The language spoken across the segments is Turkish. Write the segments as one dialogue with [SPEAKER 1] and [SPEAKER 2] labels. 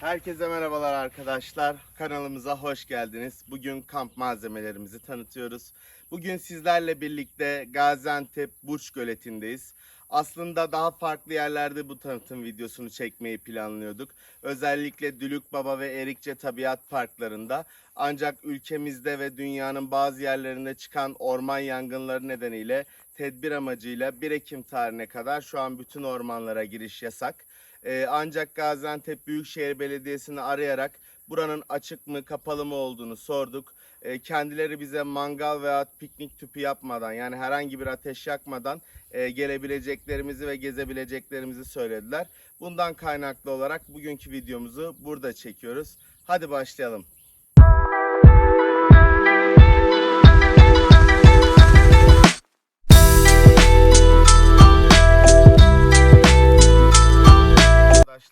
[SPEAKER 1] Herkese merhabalar arkadaşlar. Kanalımıza hoş geldiniz. Bugün kamp malzemelerimizi tanıtıyoruz. Bugün sizlerle birlikte Gaziantep Burç Göleti'ndeyiz. Aslında daha farklı yerlerde bu tanıtım videosunu çekmeyi planlıyorduk. Özellikle Dülük Baba ve Erikçe Tabiat Parklarında. Ancak ülkemizde ve dünyanın bazı yerlerinde çıkan orman yangınları nedeniyle tedbir amacıyla 1 Ekim tarihine kadar şu an bütün ormanlara giriş yasak. Ee, ancak Gaziantep Büyükşehir Belediyesi'ni arayarak buranın açık mı kapalı mı olduğunu sorduk. Ee, kendileri bize mangal veya piknik tüpü yapmadan yani herhangi bir ateş yakmadan e, gelebileceklerimizi ve gezebileceklerimizi söylediler. Bundan kaynaklı olarak bugünkü videomuzu burada çekiyoruz. Hadi başlayalım.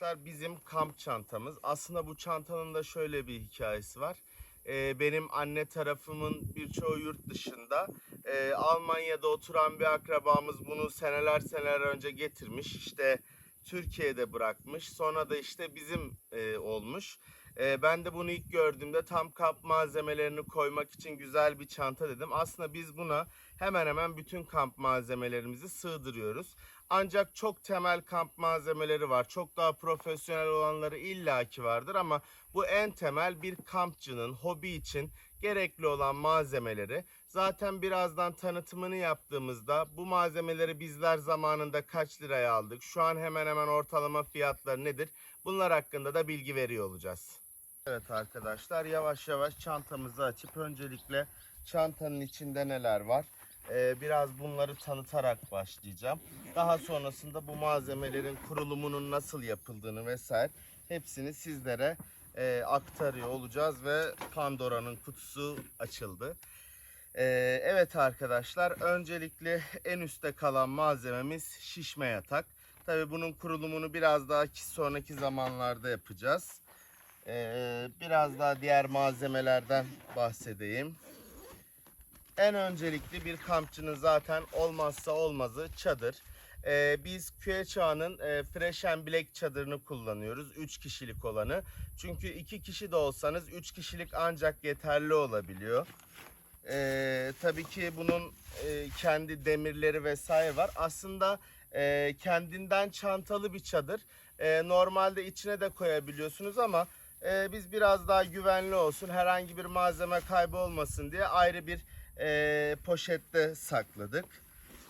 [SPEAKER 1] Arkadaşlar bizim kamp çantamız. Aslında bu çantanın da şöyle bir hikayesi var. Ee, benim anne tarafımın birçoğu yurt dışında. Ee, Almanya'da oturan bir akrabamız bunu seneler seneler önce getirmiş. İşte Türkiye'de bırakmış. Sonra da işte bizim e, olmuş. Ee, ben de bunu ilk gördüğümde tam kamp malzemelerini koymak için güzel bir çanta dedim. Aslında biz buna hemen hemen bütün kamp malzemelerimizi sığdırıyoruz. Ancak çok temel kamp malzemeleri var. Çok daha profesyonel olanları illaki vardır ama bu en temel bir kampçının hobi için gerekli olan malzemeleri. Zaten birazdan tanıtımını yaptığımızda bu malzemeleri bizler zamanında kaç liraya aldık? Şu an hemen hemen ortalama fiyatları nedir? Bunlar hakkında da bilgi veriyor olacağız. Evet arkadaşlar yavaş yavaş çantamızı açıp öncelikle çantanın içinde neler var? Ee, biraz bunları tanıtarak başlayacağım. Daha sonrasında bu malzemelerin kurulumunun nasıl yapıldığını vesaire hepsini sizlere e, aktarıyor olacağız ve Pandora'nın kutusu açıldı. Ee, evet arkadaşlar öncelikle en üstte kalan malzememiz şişme yatak. Tabi bunun kurulumunu biraz daha ki sonraki zamanlarda yapacağız. Ee, biraz daha diğer malzemelerden bahsedeyim. En öncelikli bir kampçının zaten olmazsa olmazı çadır. Ee, biz QHA'nın e, Fresh and Black çadırını kullanıyoruz. 3 kişilik olanı. Çünkü 2 kişi de olsanız 3 kişilik ancak yeterli olabiliyor. Ee, tabii ki bunun e, kendi demirleri vesaire var. Aslında e, kendinden çantalı bir çadır. E, normalde içine de koyabiliyorsunuz ama e, biz biraz daha güvenli olsun, herhangi bir malzeme kaybı olmasın diye ayrı bir e, poşette sakladık.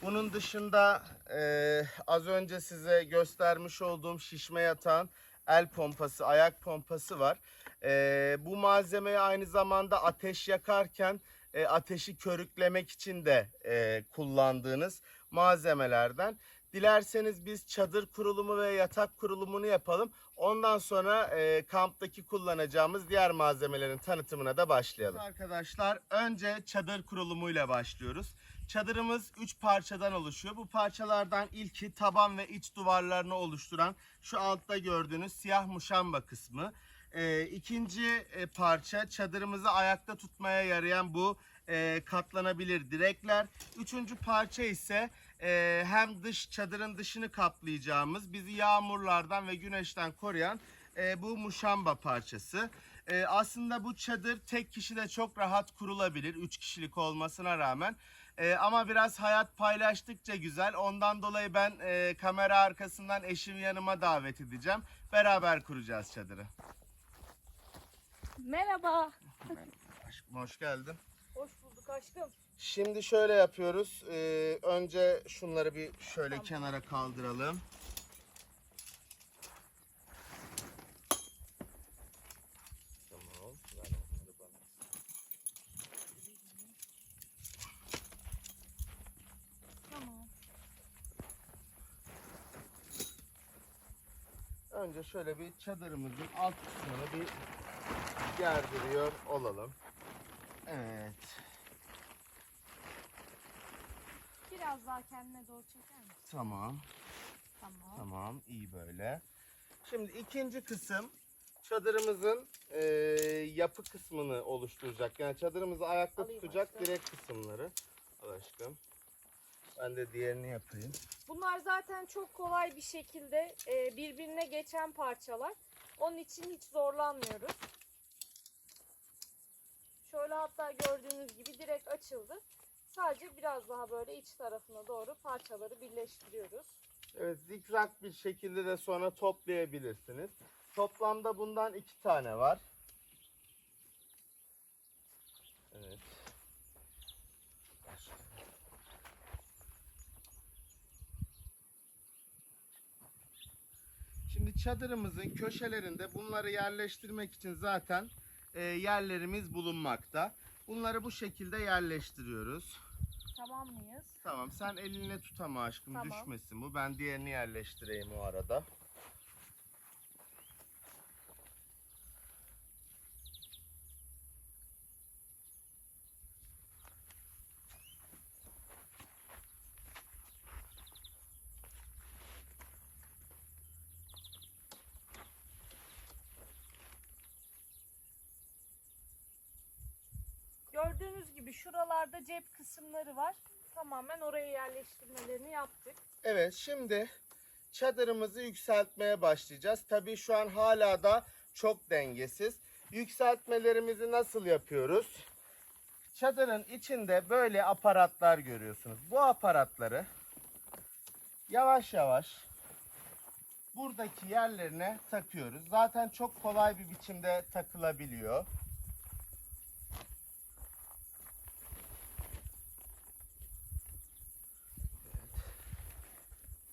[SPEAKER 1] Bunun dışında e, az önce size göstermiş olduğum şişme yatağın el pompası, ayak pompası var. E, bu malzemeyi aynı zamanda ateş yakarken e, ateşi körüklemek için de e, kullandığınız malzemelerden. Dilerseniz biz çadır kurulumu ve yatak kurulumunu yapalım. Ondan sonra e, kamptaki kullanacağımız diğer malzemelerin tanıtımına da başlayalım. Arkadaşlar önce çadır kurulumuyla başlıyoruz. Çadırımız 3 parçadan oluşuyor. Bu parçalardan ilki taban ve iç duvarlarını oluşturan şu altta gördüğünüz siyah muşamba kısmı. E, ikinci e, parça çadırımızı ayakta tutmaya yarayan bu e, katlanabilir direkler. Üçüncü parça ise e, hem dış çadırın dışını kaplayacağımız bizi yağmurlardan ve güneşten koruyan e, bu muşamba parçası. E, aslında bu çadır tek kişi de çok rahat kurulabilir. Üç kişilik olmasına rağmen. E, ama biraz hayat paylaştıkça güzel. Ondan dolayı ben e, kamera arkasından eşimi yanıma davet edeceğim. Beraber kuracağız çadırı.
[SPEAKER 2] Merhaba.
[SPEAKER 1] Aşkım hoş geldin.
[SPEAKER 2] Hoş bulduk aşkım.
[SPEAKER 1] Şimdi şöyle yapıyoruz. Ee, önce şunları bir şöyle
[SPEAKER 2] Tamam.
[SPEAKER 1] kenara kaldıralım. Önce şöyle bir çadırımızın alt kısmını bir gerdiriyor olalım. Evet.
[SPEAKER 2] Biraz daha kendine doğru çeker misin?
[SPEAKER 1] Tamam.
[SPEAKER 2] Tamam.
[SPEAKER 1] Tamam. iyi böyle. Şimdi ikinci kısım çadırımızın e, yapı kısmını oluşturacak. Yani çadırımızı ayakta
[SPEAKER 2] Alayım
[SPEAKER 1] tutacak
[SPEAKER 2] aşkım.
[SPEAKER 1] direk kısımları. Al aşkım. Ben de diğerini yapayım.
[SPEAKER 2] Bunlar zaten çok kolay bir şekilde e, birbirine geçen parçalar. Onun için hiç zorlanmıyoruz. Şöyle hatta gördüğünüz gibi direkt açıldı. Sadece biraz daha böyle iç tarafına doğru parçaları birleştiriyoruz.
[SPEAKER 1] Evet zikzak bir şekilde de sonra toplayabilirsiniz. Toplamda bundan iki tane var. Evet. Şimdi çadırımızın köşelerinde bunları yerleştirmek için zaten e, yerlerimiz bulunmakta. Bunları bu şekilde yerleştiriyoruz.
[SPEAKER 2] Tamam mıyız?
[SPEAKER 1] Tamam sen eline tut ama aşkım
[SPEAKER 2] Tamam.
[SPEAKER 1] düşmesin bu. Ben diğerini yerleştireyim o arada.
[SPEAKER 2] Gördüğünüz gibi şuralarda cep kısımları var. Tamamen oraya yerleştirmelerini yaptık.
[SPEAKER 1] Evet şimdi çadırımızı yükseltmeye başlayacağız. Tabii şu an hala da çok dengesiz. Yükseltmelerimizi nasıl yapıyoruz? Çadırın içinde böyle aparatlar görüyorsunuz. Bu aparatları yavaş yavaş buradaki yerlerine takıyoruz. Zaten çok kolay bir biçimde takılabiliyor.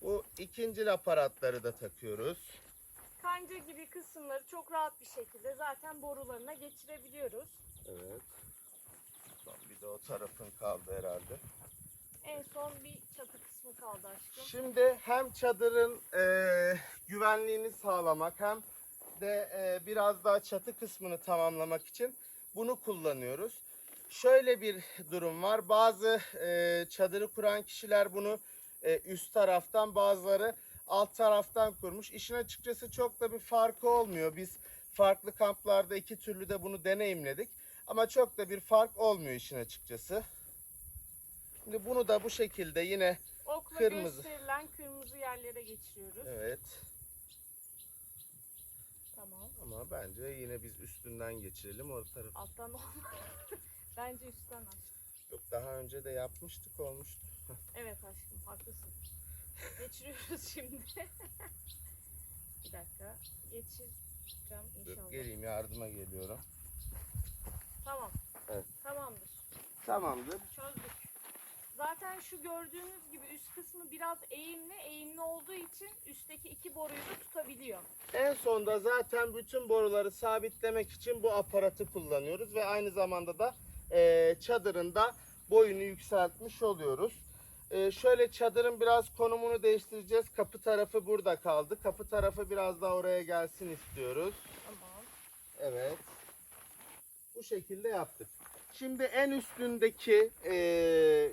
[SPEAKER 1] Bu ikinci aparatları da takıyoruz.
[SPEAKER 2] Kanca gibi kısımları çok rahat bir şekilde zaten borularına geçirebiliyoruz.
[SPEAKER 1] Evet. Son bir de o tarafın kaldı herhalde.
[SPEAKER 2] En son bir çatı kısmı kaldı aşkım.
[SPEAKER 1] Şimdi hem çadırın e, güvenliğini sağlamak hem de e, biraz daha çatı kısmını tamamlamak için bunu kullanıyoruz. Şöyle bir durum var. Bazı e, çadırı kuran kişiler bunu e, üst taraftan bazıları alt taraftan kurmuş. İşin açıkçası çok da bir farkı olmuyor. Biz farklı kamplarda iki türlü de bunu deneyimledik. Ama çok da bir fark olmuyor işin açıkçası. Şimdi bunu da bu şekilde yine
[SPEAKER 2] Okla
[SPEAKER 1] Kırmızı.
[SPEAKER 2] gösterilen kırmızı yerlere geçiriyoruz.
[SPEAKER 1] evet
[SPEAKER 2] Tamam.
[SPEAKER 1] ama bence yine biz üstünden geçirelim o taraf.
[SPEAKER 2] Alttan olmaz. Bence üstten aç.
[SPEAKER 1] Yok daha önce de yapmıştık olmuştu.
[SPEAKER 2] Evet aşkım haklısın. Geçiriyoruz şimdi. bir dakika. Geçireceğim
[SPEAKER 1] Dur
[SPEAKER 2] inşallah.
[SPEAKER 1] geleyim yardıma geliyorum.
[SPEAKER 2] Tamam.
[SPEAKER 1] Evet.
[SPEAKER 2] Tamamdır.
[SPEAKER 1] Tamamdır.
[SPEAKER 2] Çözdük. Zaten şu gördüğünüz gibi üst kısmı biraz eğimli. Eğimli olduğu için üstteki iki boruyu da tutabiliyor.
[SPEAKER 1] En sonda zaten bütün boruları sabitlemek için bu aparatı kullanıyoruz ve aynı zamanda da e, çadırın da boyunu yükseltmiş oluyoruz. E, şöyle çadırın biraz konumunu değiştireceğiz. Kapı tarafı burada kaldı. Kapı tarafı biraz daha oraya gelsin istiyoruz.
[SPEAKER 2] Tamam.
[SPEAKER 1] Evet. Bu şekilde yaptık. Şimdi en üstündeki eee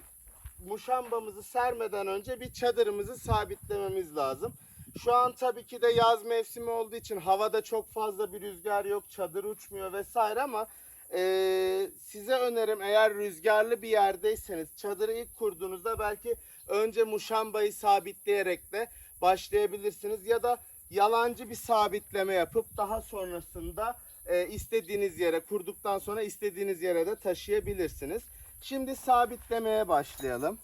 [SPEAKER 1] muşambamızı sermeden önce bir çadırımızı sabitlememiz lazım. Şu an tabii ki de yaz mevsimi olduğu için havada çok fazla bir rüzgar yok, çadır uçmuyor vesaire ama eee, size önerim eğer rüzgarlı bir yerdeyseniz çadırı ilk kurduğunuzda belki önce muşambayı sabitleyerek de başlayabilirsiniz ya da yalancı bir sabitleme yapıp daha sonrasında e, istediğiniz yere kurduktan sonra istediğiniz yere de taşıyabilirsiniz. Şimdi sabitlemeye başlayalım.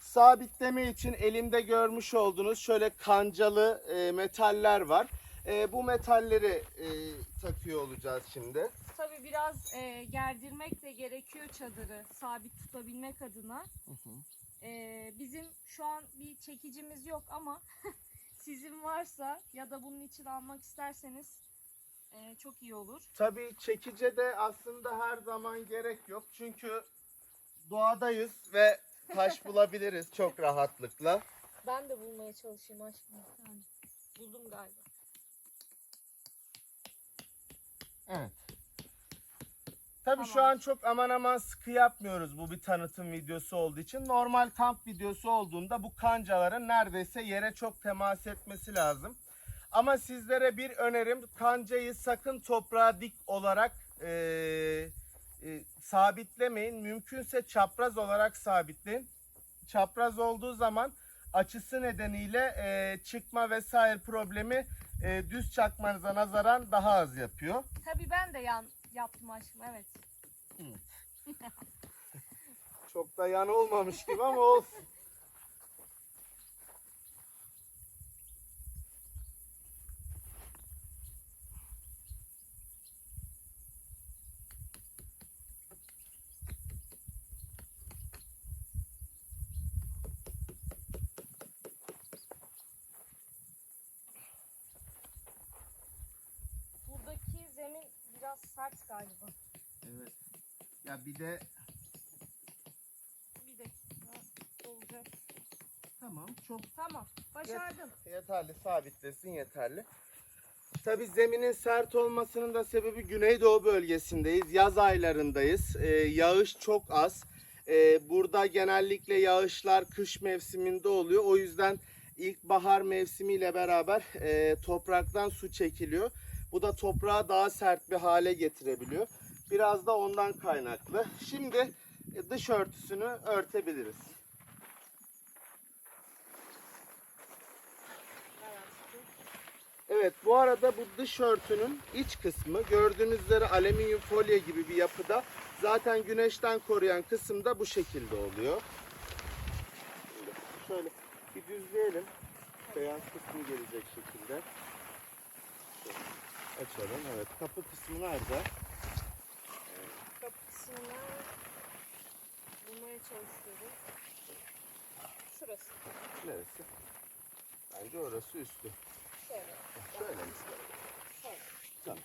[SPEAKER 1] Sabitleme için elimde görmüş olduğunuz şöyle kancalı e, metaller var. E, bu metalleri e, takıyor olacağız şimdi.
[SPEAKER 2] Tabii biraz e, gerdirmek de gerekiyor çadırı sabit tutabilmek adına. E, bizim şu an bir çekicimiz yok ama sizin varsa ya da bunun için almak isterseniz e, çok iyi olur.
[SPEAKER 1] Tabii çekice de aslında her zaman gerek yok. Çünkü doğadayız ve taş bulabiliriz çok rahatlıkla.
[SPEAKER 2] Ben de bulmaya çalışayım aşkım. bir tane. Buldum galiba.
[SPEAKER 1] Evet. Tabii şu
[SPEAKER 2] Tamam.
[SPEAKER 1] an çok aman aman sıkı yapmıyoruz bu bir tanıtım videosu olduğu için. Normal kamp videosu olduğunda bu kancaların neredeyse yere çok temas etmesi lazım. Ama sizlere bir önerim kancayı sakın toprağa dik olarak eee, e, sabitlemeyin. Mümkünse çapraz olarak sabitleyin. Çapraz olduğu zaman açısı nedeniyle eee, çıkma vesaire problemi e, düz çakmanıza nazaran daha az yapıyor.
[SPEAKER 2] Tabii ben de yan yaptım aşkım evet.
[SPEAKER 1] Çok da yan olmamış gibi ama olsun.
[SPEAKER 2] Buradaki zemin biraz sert galiba.
[SPEAKER 1] Evet. Ya bir de
[SPEAKER 2] Bir dakika olacak.
[SPEAKER 1] tamam çok
[SPEAKER 2] Tamam başardım.
[SPEAKER 1] Yeterli, sabitlesin yeterli. Tabi zeminin sert olmasının da sebebi Güneydoğu bölgesindeyiz. Yaz aylarındayız. Ee, yağış çok az. Ee, burada genellikle yağışlar kış mevsiminde oluyor. O yüzden ilkbahar mevsimiyle beraber e, topraktan su çekiliyor. Bu da toprağı daha sert bir hale getirebiliyor. Biraz da ondan kaynaklı. Şimdi e, dış örtüsünü örtebiliriz. Evet bu arada bu dış örtünün iç kısmı gördüğünüz üzere alüminyum folyo gibi bir yapıda. Zaten güneşten koruyan kısım da bu şekilde oluyor. Şöyle bir düzleyelim. Beyaz kısmı gelecek şekilde. Açalım. Evet kapı kısmı nerede?
[SPEAKER 2] Kapısını bulmaya çalışıyorum. Şurası.
[SPEAKER 1] Neresi? Bence orası üstü.
[SPEAKER 2] Şöyle.
[SPEAKER 1] Şöyle mi?
[SPEAKER 2] Şöyle.
[SPEAKER 1] Tamam.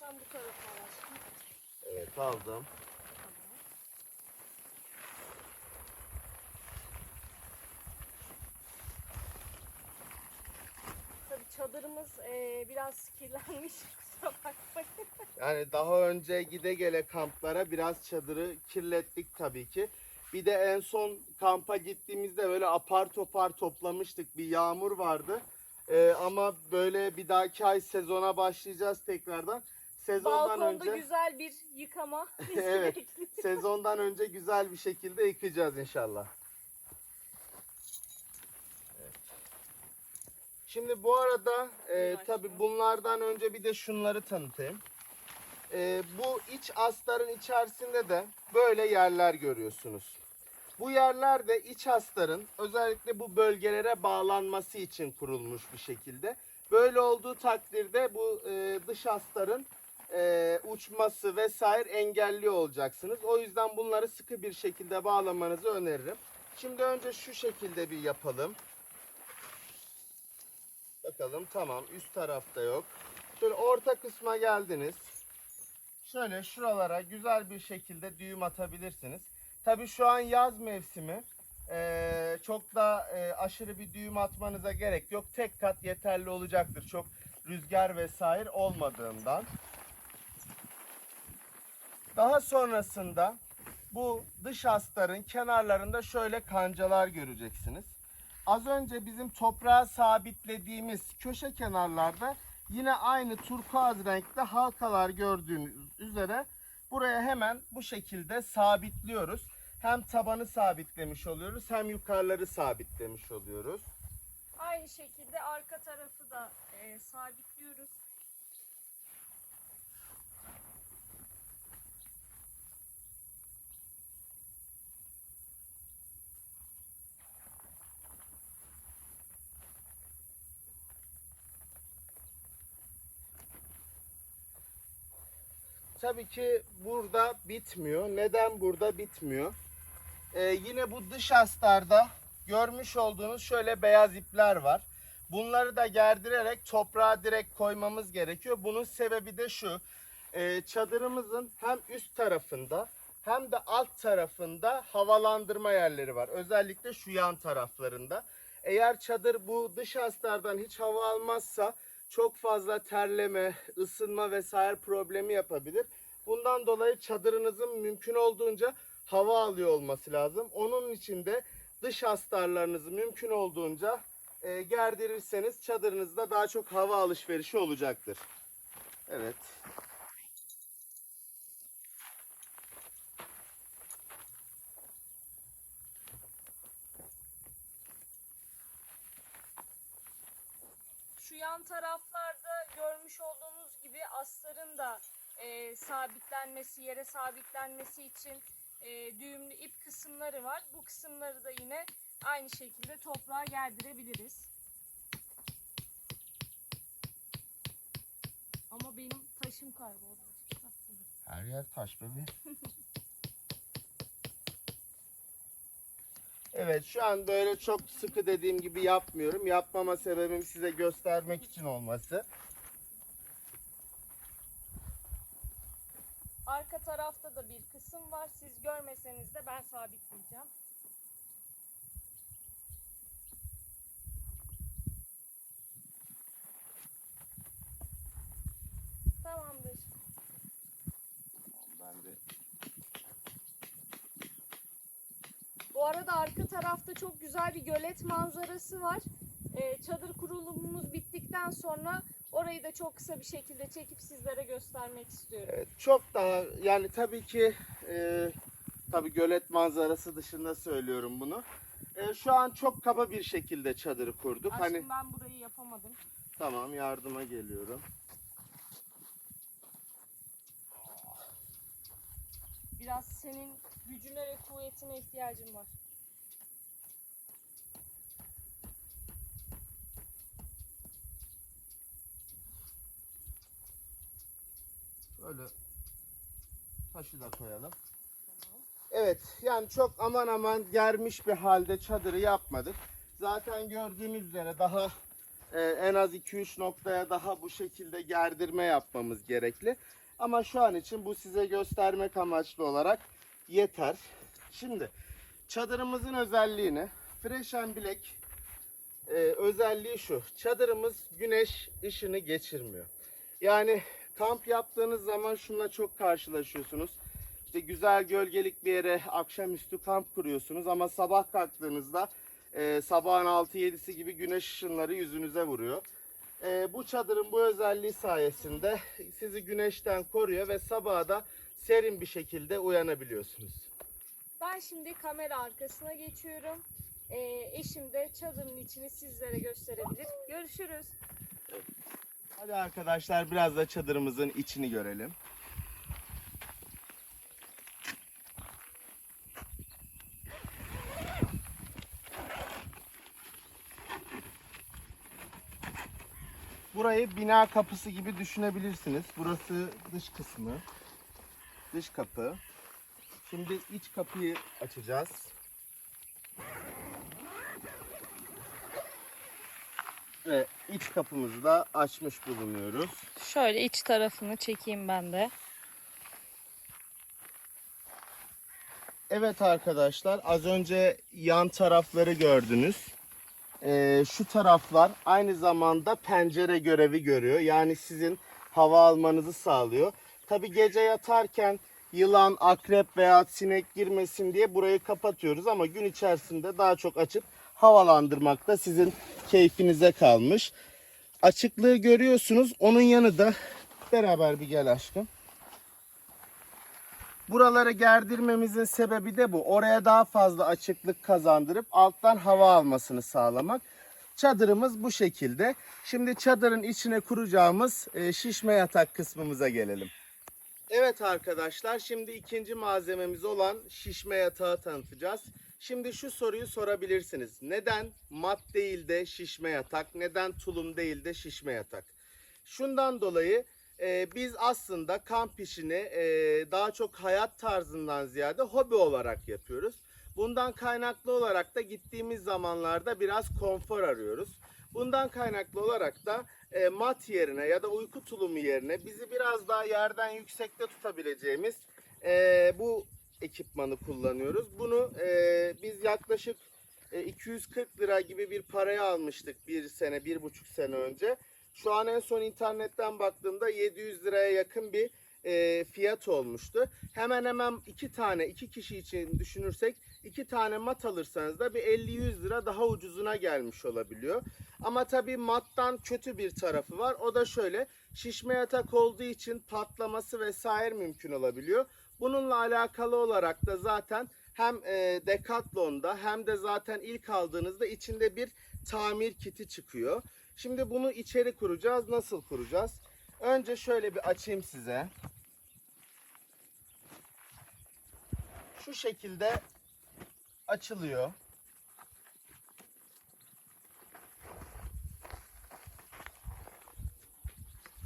[SPEAKER 2] Sen bu tarafa aşkım.
[SPEAKER 1] Evet aldım.
[SPEAKER 2] Tamam. Tabii çadırımız eee, biraz kirlenmiş. Kusura bakmayın.
[SPEAKER 1] Yani daha önce gide gele kamplara biraz çadırı kirlettik tabii ki. Bir de en son kampa gittiğimizde böyle apar topar toplamıştık. Bir yağmur vardı. Ee, ama böyle bir dahaki ay sezona başlayacağız tekrardan. Sezondan
[SPEAKER 2] Balkonda
[SPEAKER 1] önce
[SPEAKER 2] güzel bir yıkama.
[SPEAKER 1] Evet. sezondan önce güzel bir şekilde yıkayacağız inşallah. Şimdi bu arada e, tabi bunlardan önce bir de şunları tanıtayım. E, bu iç astarın içerisinde de böyle yerler görüyorsunuz. Bu yerler de iç astarın özellikle bu bölgelere bağlanması için kurulmuş bir şekilde. Böyle olduğu takdirde bu e, dış astarın e, uçması vesaire engelliyor olacaksınız. O yüzden bunları sıkı bir şekilde bağlamanızı öneririm. Şimdi önce şu şekilde bir yapalım. Bakalım tamam üst tarafta yok. Şöyle orta kısma geldiniz. Şöyle şuralara güzel bir şekilde düğüm atabilirsiniz. Tabii şu an yaz mevsimi. Ee, çok da e, aşırı bir düğüm atmanıza gerek yok. Tek kat yeterli olacaktır. Çok rüzgar vesaire olmadığından. Daha sonrasında bu dış astarın kenarlarında şöyle kancalar göreceksiniz. Az önce bizim toprağa sabitlediğimiz köşe kenarlarda yine aynı turkuaz renkte halkalar gördüğünüz üzere buraya hemen bu şekilde sabitliyoruz. Hem tabanı sabitlemiş oluyoruz hem yukarıları sabitlemiş oluyoruz.
[SPEAKER 2] Aynı şekilde arka tarafı da eee, sabitliyoruz.
[SPEAKER 1] Tabii ki burada bitmiyor. Neden burada bitmiyor? Ee, yine bu dış astarda görmüş olduğunuz şöyle beyaz ipler var. Bunları da gerdirerek toprağa direkt koymamız gerekiyor. Bunun sebebi de şu. Ee, çadırımızın hem üst tarafında hem de alt tarafında havalandırma yerleri var. Özellikle şu yan taraflarında. Eğer çadır bu dış astardan hiç hava almazsa çok fazla terleme, ısınma vesaire problemi yapabilir. Bundan dolayı çadırınızın mümkün olduğunca hava alıyor olması lazım. Onun için de dış astarlarınızı mümkün olduğunca e, gerdirirseniz çadırınızda daha çok hava alışverişi olacaktır. Evet.
[SPEAKER 2] Yan taraflarda görmüş olduğunuz gibi astarın da e, sabitlenmesi, yere sabitlenmesi için e, düğümlü ip kısımları var. Bu kısımları da yine aynı şekilde toprağa gerdirebiliriz. Ama benim taşım kayboldu.
[SPEAKER 1] Her yer taş bebeğim. Evet şu an böyle çok sıkı dediğim gibi yapmıyorum. Yapmama sebebim size göstermek için olması.
[SPEAKER 2] Arka tarafta da bir kısım var. Siz görmeseniz de ben sabitleyeceğim. Tamamdır.
[SPEAKER 1] Ben de
[SPEAKER 2] Bu arada arka tarafta çok güzel bir gölet manzarası var. Ee, çadır kurulumumuz bittikten sonra orayı da çok kısa bir şekilde çekip sizlere göstermek istiyorum.
[SPEAKER 1] Evet, çok daha yani tabii ki e, tabii gölet manzarası dışında söylüyorum bunu. E, şu an çok kaba bir şekilde çadırı kurduk.
[SPEAKER 2] Aşkım
[SPEAKER 1] Hani
[SPEAKER 2] ben burayı yapamadım.
[SPEAKER 1] tamam yardıma geliyorum.
[SPEAKER 2] Biraz senin gücüne ve kuvvetine ihtiyacım var.
[SPEAKER 1] Böyle taşı da koyalım. Evet yani çok aman aman germiş bir halde çadırı yapmadık. Zaten gördüğünüz üzere daha e, en az 2-3 noktaya daha bu şekilde gerdirme yapmamız gerekli. Ama şu an için bu size göstermek amaçlı olarak yeter. Şimdi çadırımızın özelliğini Fresh and Black e, özelliği şu. Çadırımız güneş ışını geçirmiyor. Yani kamp yaptığınız zaman şununla çok karşılaşıyorsunuz. İşte güzel gölgelik bir yere akşamüstü kamp kuruyorsunuz ama sabah kalktığınızda e, sabahın 6-7'si gibi güneş ışınları yüzünüze vuruyor. E, bu çadırın bu özelliği sayesinde sizi güneşten koruyor ve sabaha da serin bir şekilde uyanabiliyorsunuz.
[SPEAKER 2] Ben şimdi kamera arkasına geçiyorum. Ee, eşim de çadırın içini sizlere gösterebilir. Görüşürüz.
[SPEAKER 1] Hadi arkadaşlar biraz da çadırımızın içini görelim. Burayı bina kapısı gibi düşünebilirsiniz. Burası dış kısmı. Dış kapı. Şimdi iç kapıyı açacağız. Ve iç kapımızı da açmış bulunuyoruz.
[SPEAKER 2] Şöyle iç tarafını çekeyim ben de.
[SPEAKER 1] Evet arkadaşlar az önce yan tarafları gördünüz. Ee, şu taraflar aynı zamanda pencere görevi görüyor. Yani sizin hava almanızı sağlıyor. Tabi gece yatarken yılan, akrep veya sinek girmesin diye burayı kapatıyoruz. Ama gün içerisinde daha çok açıp havalandırmak da sizin keyfinize kalmış. Açıklığı görüyorsunuz. Onun yanı da beraber bir gel aşkım. Buraları gerdirmemizin sebebi de bu. Oraya daha fazla açıklık kazandırıp alttan hava almasını sağlamak. Çadırımız bu şekilde. Şimdi çadırın içine kuracağımız e, şişme yatak kısmımıza gelelim. Evet arkadaşlar şimdi ikinci malzememiz olan şişme yatağı tanıtacağız. Şimdi şu soruyu sorabilirsiniz. Neden mat değil de şişme yatak? Neden tulum değil de şişme yatak? Şundan dolayı e, biz aslında kamp işini e, daha çok hayat tarzından ziyade hobi olarak yapıyoruz. Bundan kaynaklı olarak da gittiğimiz zamanlarda biraz konfor arıyoruz. Bundan kaynaklı olarak da e, mat yerine ya da uyku tulumu yerine bizi biraz daha yerden yüksekte tutabileceğimiz e, bu ekipmanı kullanıyoruz. Bunu e, biz yaklaşık e, 240 lira gibi bir paraya almıştık bir sene, bir buçuk sene önce. Şu an en son internetten baktığımda 700 liraya yakın bir e, fiyat olmuştu. Hemen hemen iki tane, iki kişi için düşünürsek iki tane mat alırsanız da bir 50-100 lira daha ucuzuna gelmiş olabiliyor. Ama tabii mattan kötü bir tarafı var. O da şöyle şişme yatak olduğu için patlaması vesaire mümkün olabiliyor. Bununla alakalı olarak da zaten hem e, Decathlon'da hem de zaten ilk aldığınızda içinde bir tamir kiti çıkıyor. Şimdi bunu içeri kuracağız. Nasıl kuracağız? Önce şöyle bir açayım size. Şu şekilde açılıyor.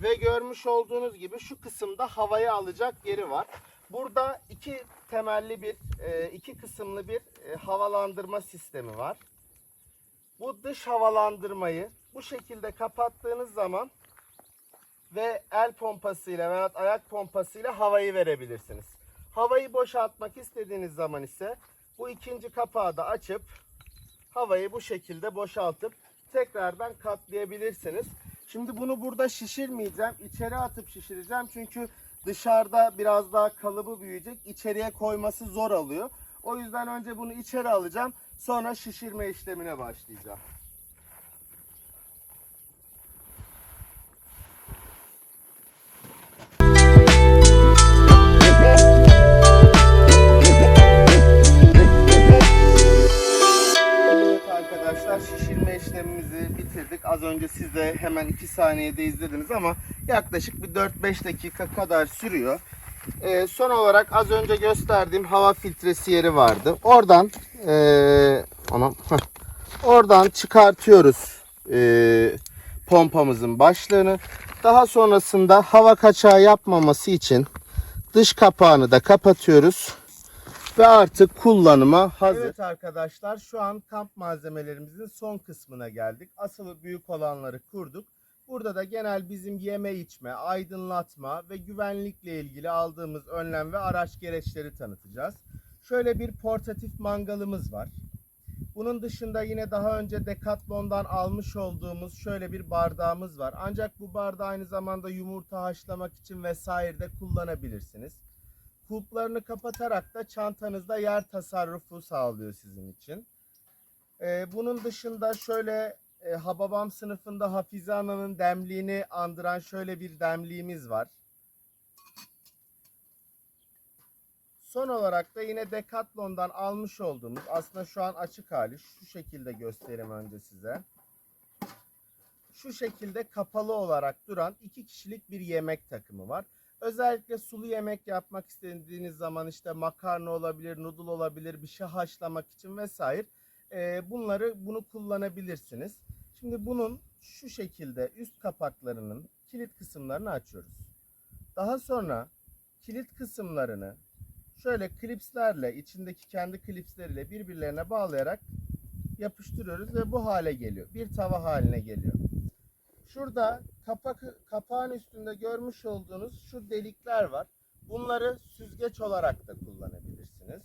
[SPEAKER 1] Ve görmüş olduğunuz gibi şu kısımda havayı alacak yeri var. Burada iki temelli bir, e, iki kısımlı bir e, havalandırma sistemi var. Bu dış havalandırmayı bu şekilde kapattığınız zaman ve el pompasıyla veya ayak pompasıyla havayı verebilirsiniz. Havayı boşaltmak istediğiniz zaman ise bu ikinci kapağı da açıp havayı bu şekilde boşaltıp tekrardan katlayabilirsiniz. Şimdi bunu burada şişirmeyeceğim. İçeri atıp şişireceğim. Çünkü dışarıda biraz daha kalıbı büyüyecek. İçeriye koyması zor alıyor. O yüzden önce bunu içeri alacağım. Sonra şişirme işlemine başlayacağım. Bitirdik. Az önce siz de hemen 2 saniyede izlediniz ama yaklaşık bir 4-5 dakika kadar sürüyor. Ee, son olarak az önce gösterdiğim hava filtresi yeri vardı. Oradan ee, anam, oradan çıkartıyoruz ee, pompamızın başlığını. Daha sonrasında hava kaçağı yapmaması için dış kapağını da kapatıyoruz ve artık kullanıma hazır. Evet arkadaşlar şu an kamp malzemelerimizin son kısmına geldik. Asıl büyük olanları kurduk. Burada da genel bizim yeme içme, aydınlatma ve güvenlikle ilgili aldığımız önlem ve araç gereçleri tanıtacağız. Şöyle bir portatif mangalımız var. Bunun dışında yine daha önce Decathlon'dan almış olduğumuz şöyle bir bardağımız var. Ancak bu bardağı aynı zamanda yumurta haşlamak için vesaire de kullanabilirsiniz. Kulplarını kapatarak da çantanızda yer tasarrufu sağlıyor sizin için. Ee, bunun dışında şöyle e, Hababam sınıfında Hafize Ana'nın demliğini andıran şöyle bir demliğimiz var. Son olarak da yine Decathlon'dan almış olduğumuz aslında şu an açık hali şu şekilde göstereyim önce size. Şu şekilde kapalı olarak duran iki kişilik bir yemek takımı var. Özellikle sulu yemek yapmak istediğiniz zaman işte makarna olabilir, noodle olabilir, bir şey haşlamak için vesaire. Ee, bunları bunu kullanabilirsiniz. Şimdi bunun şu şekilde üst kapaklarının kilit kısımlarını açıyoruz. Daha sonra kilit kısımlarını şöyle klipslerle içindeki kendi klipsleriyle birbirlerine bağlayarak yapıştırıyoruz ve bu hale geliyor. Bir tava haline geliyor. Şurada kapak, kapağın üstünde görmüş olduğunuz şu delikler var. Bunları süzgeç olarak da kullanabilirsiniz.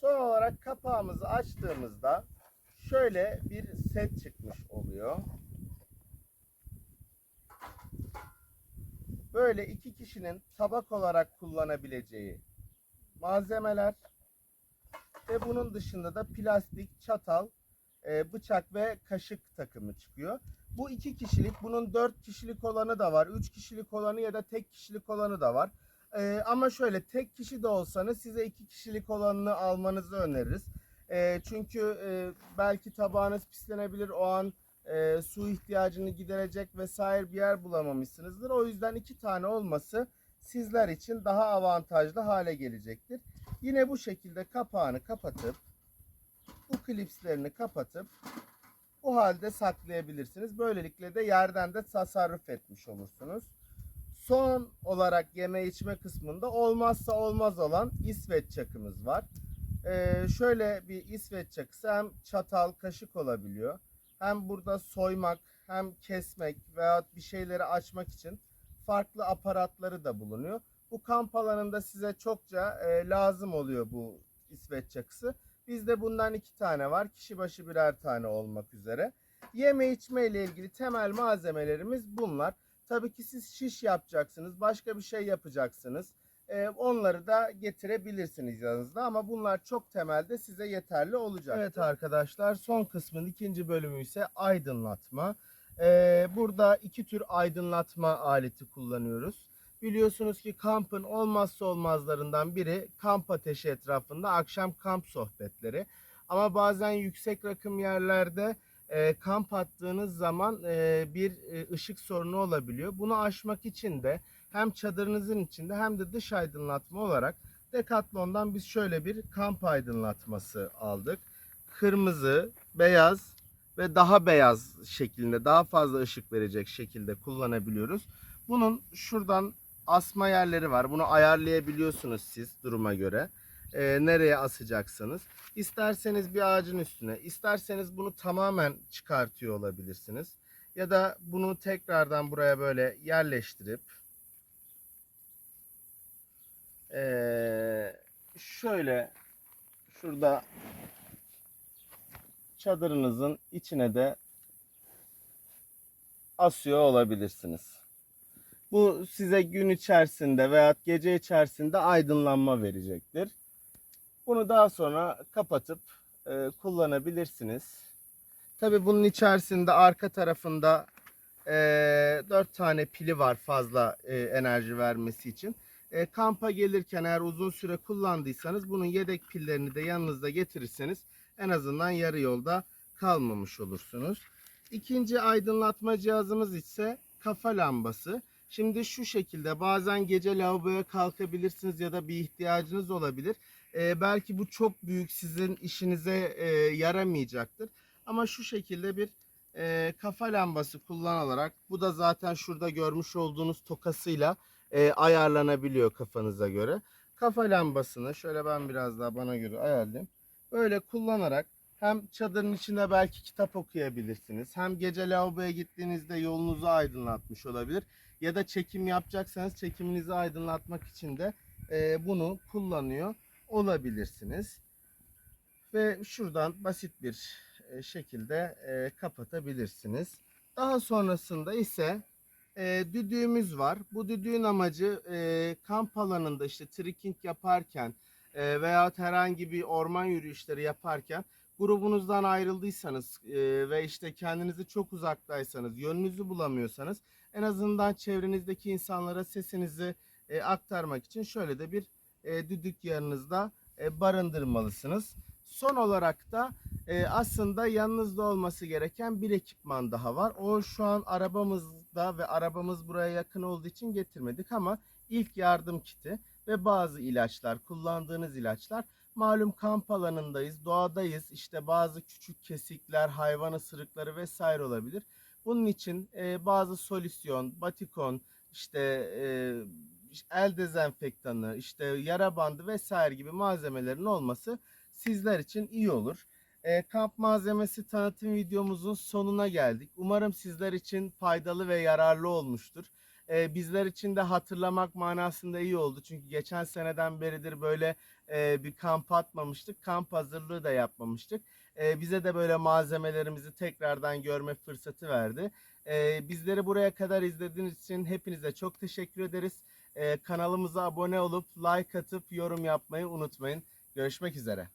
[SPEAKER 1] Son olarak kapağımızı açtığımızda şöyle bir set çıkmış oluyor. Böyle iki kişinin tabak olarak kullanabileceği malzemeler ve bunun dışında da plastik, çatal, e, bıçak ve kaşık takımı çıkıyor. Bu iki kişilik, bunun dört kişilik olanı da var, üç kişilik olanı ya da tek kişilik olanı da var. Ee, ama şöyle tek kişi de olsanız size iki kişilik olanını almanızı öneririz. Ee, çünkü e, belki tabağınız pislenebilir o an e, su ihtiyacını giderecek vesaire bir yer bulamamışsınızdır. O yüzden iki tane olması sizler için daha avantajlı hale gelecektir. Yine bu şekilde kapağını kapatıp bu klipslerini kapatıp bu halde saklayabilirsiniz. Böylelikle de yerden de tasarruf etmiş olursunuz. Son olarak yeme içme kısmında olmazsa olmaz olan İsveç çakımız var. Ee, şöyle bir İsveç çakısı hem çatal, kaşık olabiliyor. Hem burada soymak, hem kesmek veya bir şeyleri açmak için farklı aparatları da bulunuyor. Bu kamp alanında size çokça e, lazım oluyor bu İsveç çakısı. Bizde bundan iki tane var. Kişi başı birer tane olmak üzere. Yeme içme ile ilgili temel malzemelerimiz bunlar. Tabii ki siz şiş yapacaksınız, başka bir şey yapacaksınız. Ee, onları da getirebilirsiniz yanınızda ama bunlar çok temelde size yeterli olacak. Evet arkadaşlar son kısmın ikinci bölümü ise aydınlatma. Ee, burada iki tür aydınlatma aleti kullanıyoruz. Biliyorsunuz ki kampın olmazsa olmazlarından biri kamp ateşi etrafında akşam kamp sohbetleri. Ama bazen yüksek rakım yerlerde e, kamp attığınız zaman e, bir e, ışık sorunu olabiliyor. Bunu aşmak için de hem çadırınızın içinde hem de dış aydınlatma olarak Decathlon'dan biz şöyle bir kamp aydınlatması aldık. Kırmızı, beyaz ve daha beyaz şeklinde daha fazla ışık verecek şekilde kullanabiliyoruz. Bunun şuradan asma yerleri var. Bunu ayarlayabiliyorsunuz siz duruma göre. Ee, nereye asacaksınız. İsterseniz bir ağacın üstüne, isterseniz bunu tamamen çıkartıyor olabilirsiniz. Ya da bunu tekrardan buraya böyle yerleştirip ee, şöyle şurada çadırınızın içine de asıyor olabilirsiniz. Bu size gün içerisinde veya gece içerisinde aydınlanma verecektir. Bunu daha sonra kapatıp e, kullanabilirsiniz. Tabi bunun içerisinde arka tarafında e, 4 tane pili var fazla e, enerji vermesi için. E, kampa gelirken eğer uzun süre kullandıysanız bunun yedek pillerini de yanınızda getirirseniz en azından yarı yolda kalmamış olursunuz. İkinci aydınlatma cihazımız ise kafa lambası. Şimdi şu şekilde bazen gece lavaboya kalkabilirsiniz ya da bir ihtiyacınız olabilir. Ee, belki bu çok büyük sizin işinize e, yaramayacaktır. Ama şu şekilde bir e, kafa lambası kullanılarak bu da zaten şurada görmüş olduğunuz tokasıyla e, ayarlanabiliyor kafanıza göre. Kafa lambasını şöyle ben biraz daha bana göre ayarlayayım. Böyle kullanarak hem çadırın içinde belki kitap okuyabilirsiniz. Hem gece lavaboya gittiğinizde yolunuzu aydınlatmış olabilir. Ya da çekim yapacaksanız çekiminizi aydınlatmak için de e, bunu kullanıyor olabilirsiniz. Ve şuradan basit bir e, şekilde e, kapatabilirsiniz. Daha sonrasında ise e, düdüğümüz var. Bu düdüğün amacı e, kamp alanında işte trekking yaparken e, veya herhangi bir orman yürüyüşleri yaparken grubunuzdan ayrıldıysanız e, ve işte kendinizi çok uzaktaysanız, yönünüzü bulamıyorsanız en azından çevrenizdeki insanlara sesinizi e, aktarmak için şöyle de bir e, düdük yanınızda e, barındırmalısınız. Son olarak da e, aslında yanınızda olması gereken bir ekipman daha var. O şu an arabamızda ve arabamız buraya yakın olduğu için getirmedik ama ilk yardım kiti ve bazı ilaçlar, kullandığınız ilaçlar. Malum kamp alanındayız, doğadayız. İşte bazı küçük kesikler, hayvan ısırıkları vesaire olabilir. Bunun için e, bazı solüsyon, batikon, işte e, el dezenfektanı, işte yara bandı vesaire gibi malzemelerin olması sizler için iyi olur. E, kamp malzemesi tanıtım videomuzun sonuna geldik. Umarım sizler için faydalı ve yararlı olmuştur. E, bizler için de hatırlamak manasında iyi oldu. Çünkü geçen seneden beridir böyle e, bir kamp atmamıştık. Kamp hazırlığı da yapmamıştık. E, bize de böyle malzemelerimizi tekrardan görme fırsatı verdi. E, bizleri buraya kadar izlediğiniz için hepinize çok teşekkür ederiz. E, kanalımıza abone olup like atıp yorum yapmayı unutmayın. Görüşmek üzere.